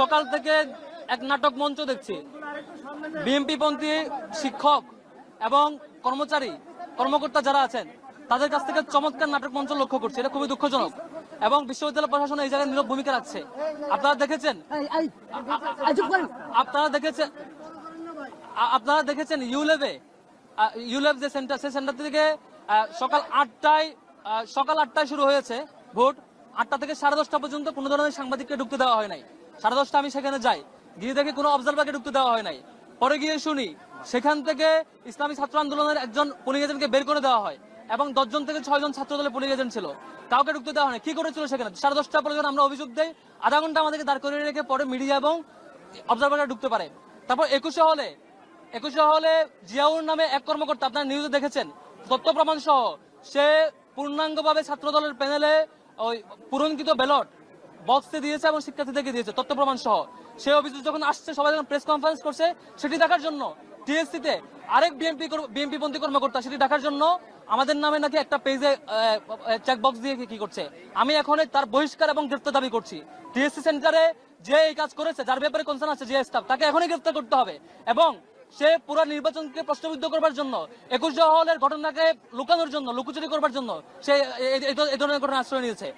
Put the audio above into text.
সকাল থেকে এক নাটক মঞ্চ দেখছি। বিএনপি পন্থী শিক্ষক এবং কর্মচারী কর্মকর্তা যারা আছেন তাদের কাছ থেকে চমৎকার নাটক মঞ্চ লক্ষ্য করছে। এটা খুবই দুঃখজনক এবং বিশ্ববিদ্যালয় প্রশাসন এই জায়গায় নীরব ভূমিকা রাখছে। আপনারা দেখেছেন? আপনারা দেখেছেন? আপনারা দেখেছেন ইউলেভে? ইউলেভ যে সেন্টার সেই সেন্টার থেকে সকাল আটটায় সকাল আটটায় শুরু হয়েছে ভোট। আটটা থেকে সাড়ে দশটা পর্যন্ত কোনো ধরনের সাংবাদিককে ঢুকতে দেওয়া হয় নাই। সাড়ে দশটা আমি সেখানে যাই। গিয়ে দেখি কোনো অবজারভারকে ঢুকতে দেওয়া হয় নাই। পরে গিয়ে শুনি, সেখান থেকে ইসলামী ছাত্র আন্দোলনের একজন পুলিশ এজেন্টকে বের করে দেওয়া হয় এবং দশজন থেকে ছয়জন ছাত্র দলের পুলিশ এজেন্ট ছিল। কাউকে ঢুকতে দেওয়া হয় কি করেছিল সেখানে? সাড়ে দশটা পর্যন্ত আমরা অভিযোগ দেই, আধা ঘণ্টা আমাদেরকে দাঁড় করিয়ে রেখে পরে মিডিয়া এবং অবজারভাররা ঢুকতে পারে। তারপর একুশে হলে একুশে হলে জিয়াউর নামে এক কর্মকর্তা, আপনার নিউজে দেখেছেন, তথ্য প্রমাণ সহ সে পূর্ণাঙ্গভাবে ছাত্র দলের প্যানেলে ওই পূরণকৃত ব্যালট বক্সে দিয়েছে এবং শিক্ষার্থীদেরকে দিয়েছে, তথ্য প্রমাণ সহ। সেই অভিযোগ যখন আসছে, সবাই যখন প্রেস কনফারেন্স করছে, সেটি দেখার জন্য টিএসসি তে আরেক বিএনপি বিএনপি পন্থী কর্মকর্তা, সেটি দেখার জন্য আমাদের নামে নাকি একটা পেজে চেক বক্স দিয়ে কি করছে। আমি এখন তার বহিষ্কার এবং গ্রেফতার দাবি করছি। টিএসসি সেন্টারে যে এই কাজ করেছে, যার ব্যাপারে কনসার্ন আছে, যে স্টাফ তাকে এখনই গ্রেফতার করতে হবে। এবং সে পুরো নির্বাচনকে প্রশ্নবিদ্ধ করবার জন্য, একুশ হলের ঘটনাকে লুকানোর জন্য, লুকোচুরি করবার জন্য, সে এই ধরনের ঘটনা আশ্রয় নিয়েছে।